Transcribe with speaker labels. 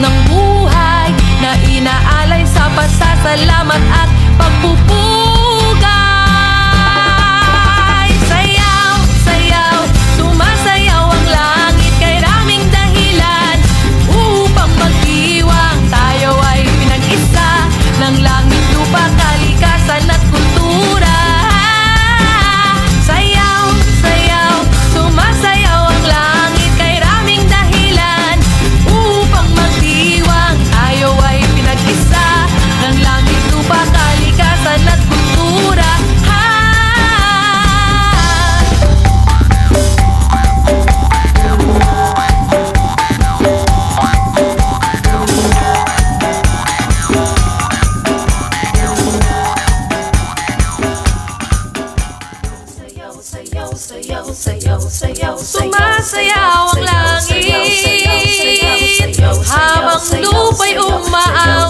Speaker 1: ng buhay na inaalay sa pasasalamat at pagpupuli. lupa, at kultura
Speaker 2: ha!
Speaker 1: Sumasayaw ang langit Habang lupa'y umaang